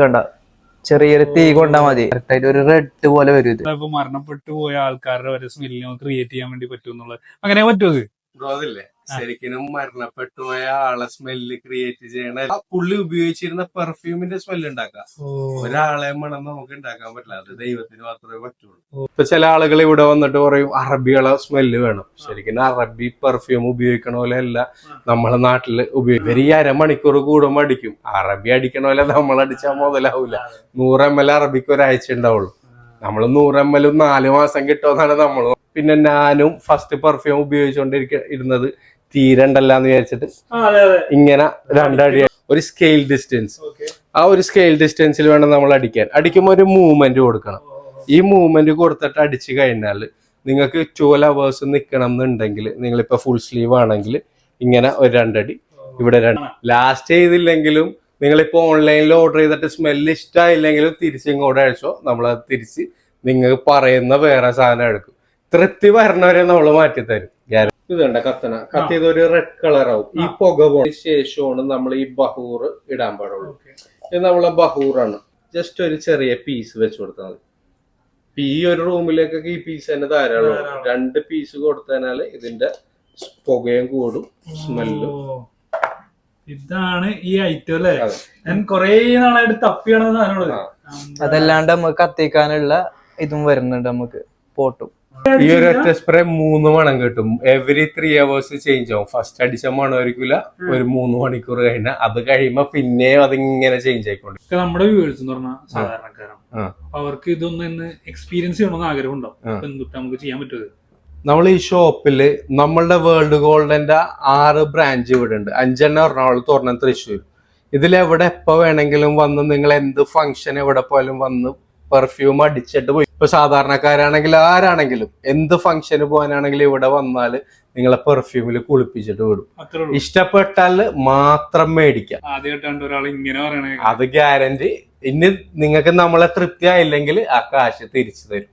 കണ്ട. ചെറിയൊരു തീ കൊണ്ടാ മതി. ഒരു റെഡ് പോലെ വരും ഇത്. മരണപ്പെട്ടു പോയ ആൾക്കാരുടെ വരെ സ്മെല്ല് നമുക്ക് ക്രിയേറ്റ് ചെയ്യാൻ വേണ്ടി പറ്റും എന്നുള്ളത്. അങ്ങനെ പറ്റുമോ ബ്രോ അതില്ലേ? ശരിക്കും മരണപ്പെട്ടു പോയ ആളെ സ്മെല്ല് ക്രിയേറ്റ് ചെയ്യണ ആ പുള്ളി ഉപയോഗിച്ചിരുന്ന പെർഫ്യൂമിന്റെ സ്മെല്ല് ഉണ്ടാക്കാം. ഒരാളെ മണം നമുക്ക് ഉണ്ടാക്കാൻ പറ്റില്ല. അത് ദൈവത്തിന് മാത്രമേ പറ്റുള്ളൂ. ഇപ്പൊ ചില ആളുകൾ ഇവിടെ വന്നിട്ട് പറയും അറബികളെ സ്മെല്ല് വേണം. ശരിക്കും അറബി പെർഫ്യൂം ഉപയോഗിക്കണ പോലെ അല്ല. നമ്മളെ നാട്ടിൽ ഉപയോഗിക്കും ഇവർ ഈ അരമണിക്കൂർ കൂടുമ്പോ അടിക്കും. അറബി അടിക്കണ പോലെ നമ്മൾ അടിച്ചാൽ മുതലാവൂല. നൂറ് എം എൽ അറബിക്ക് ഒരാഴ്ച ഉണ്ടാവുള്ളൂ. നമ്മൾ നൂറ് എം എൽ നാല് മാസം കിട്ടുമെന്നാണ് നമ്മൾ പിന്നെ ഞാനും ഫസ്റ്റ് പെർഫ്യൂം ഉപയോഗിച്ചുകൊണ്ടിരിക്ക ഇരുന്നത് തീരണ്ടല്ല എന്ന് വിചാരിച്ചിട്ട് ഇങ്ങനെ രണ്ടടി ഒരു സ്കെയിൽ ഡിസ്റ്റൻസ് ആ ഒരു സ്കെയിൽ ഡിസ്റ്റൻസിൽ വേണം നമ്മൾ അടിക്കാൻ. അടിക്കുമ്പോൾ ഒരു മൂവ്മെന്റ് കൊടുക്കണം. ഈ മൂവ്മെന്റ് കൊടുത്തിട്ട് അടിച്ചു കഴിഞ്ഞാൽ നിങ്ങൾക്ക് ട്വൽവ് അവേഴ്സ് നിൽക്കണം എന്നുണ്ടെങ്കിൽ നിങ്ങളിപ്പോ ഫുൾ സ്ലീവ് ആണെങ്കിൽ ഇങ്ങനെ ഒരു രണ്ടടി ഇവിടെ രണ്ട് ലാസ്റ്റ് ചെയ്തില്ലെങ്കിലും നിങ്ങളിപ്പോ ഓൺലൈനിൽ ഓർഡർ ചെയ്തിട്ട് സ്മെല്ല് ഇഷ്ടമായില്ലെങ്കിലും തിരിച്ചിങ്ങോട്ട് അഴിച്ചോ നമ്മളത് തിരിച്ച് നിങ്ങൾക്ക് പറയുന്ന വേറെ സാധനം എടുക്കും. തൃപ്തി വരണവരെ നമ്മൾ മാറ്റി തരും ഇത് കണ്ട കത്തന കത്തിയത് ഒരു റെഡ് കളർ ആവും. ഈ പുക പോണ ശേഷമാണ് നമ്മൾ ഈ ബഹൂർ ഇടാൻ പാടുള്ളൂ. ഇത് നമ്മളെ ബഹൂറാണ്. ജസ്റ്റ് ഒരു ചെറിയ പീസ് വെച്ച് കൊടുത്താൽ മതി. ഇപ്പൊ ഈ ഒരു റൂമിലേക്കൊക്കെ ഈ പീസ് തന്നെ ധാരാളം. രണ്ട് പീസ് കൊടുത്തതിനാല് ഇതിന്റെ പുകയും കൂടും സ്മെല്ലും ഇതാണ് ഈ ഐറ്റം അല്ലേ. ഞാൻ കൊറേ നാളായിട്ട് തപ്പിയാണ്. അതല്ലാണ്ട് നമുക്ക് കത്തിക്കാനുള്ള ഇതും വരുന്നുണ്ട് നമുക്ക് പോട്ടും. ഈ ഒരു ഒറ്റ സ്പ്രേ മൂന്ന് മണം കിട്ടും. എവറി ത്രീ അവേഴ്സ് ചേഞ്ച് ആവും. ഫസ്റ്റ് അടിച്ച മണം ഒരിക്കില്ല ഒരു മൂന്ന് മണിക്കൂർ കഴിഞ്ഞാൽ അത് കഴിയുമ്പോ പിന്നെയും അതിങ്ങനെ ചേഞ്ച് ആയിക്കൊണ്ട് നമ്മുടെ വ്യൂവേഴ്സ് എന്ന് പറഞ്ഞാൽ സാധാരണക്കാരാണ്. അവർക്ക് ഇതൊന്നും എക്സ്പീരിയൻസ് ചെയ്യണമെന്ന് ആഗ്രഹം ഉണ്ടാവും എന്തുട്ടാ നമുക്ക് ചെയ്യാൻ പറ്റുന്നത്? നമ്മൾ ഈ ഷോപ്പിൽ നമ്മളുടെ വേൾഡ് ഗോൾഡിന്റെ ആറ് ബ്രാഞ്ച് ഇവിടെ ഉണ്ട്. അഞ്ചെണ്ണം എറണാകുളത്ത് ഒരെണ്ണം തൃശ്ശൂർ. എവിടെ എപ്പോ വേണമെങ്കിലും വന്ന് നിങ്ങൾ എന്ത് ഫംഗ്ഷൻ എവിടെ പോയാലും വന്ന് പെർഫ്യൂം അടിച്ചിട്ട് പോയി ഇപ്പൊ സാധാരണക്കാരാണെങ്കിലും ആരാണെങ്കിലും എന്ത് ഫംഗ്ഷന് പോകാനാണെങ്കിലും ഇവിടെ വന്നാൽ നിങ്ങളെ പെർഫ്യൂമിൽ കുളിപ്പിച്ചിട്ട് വിടും. ഇഷ്ടപ്പെട്ടാൽ മാത്രം മേടിക്കാം. അത് ഗ്യാരണ്ടി ഇനി നിങ്ങൾക്ക് നമ്മളെ തൃപ്തി ആയില്ലെങ്കിൽ ആ കാശ് തിരിച്ചു തരും.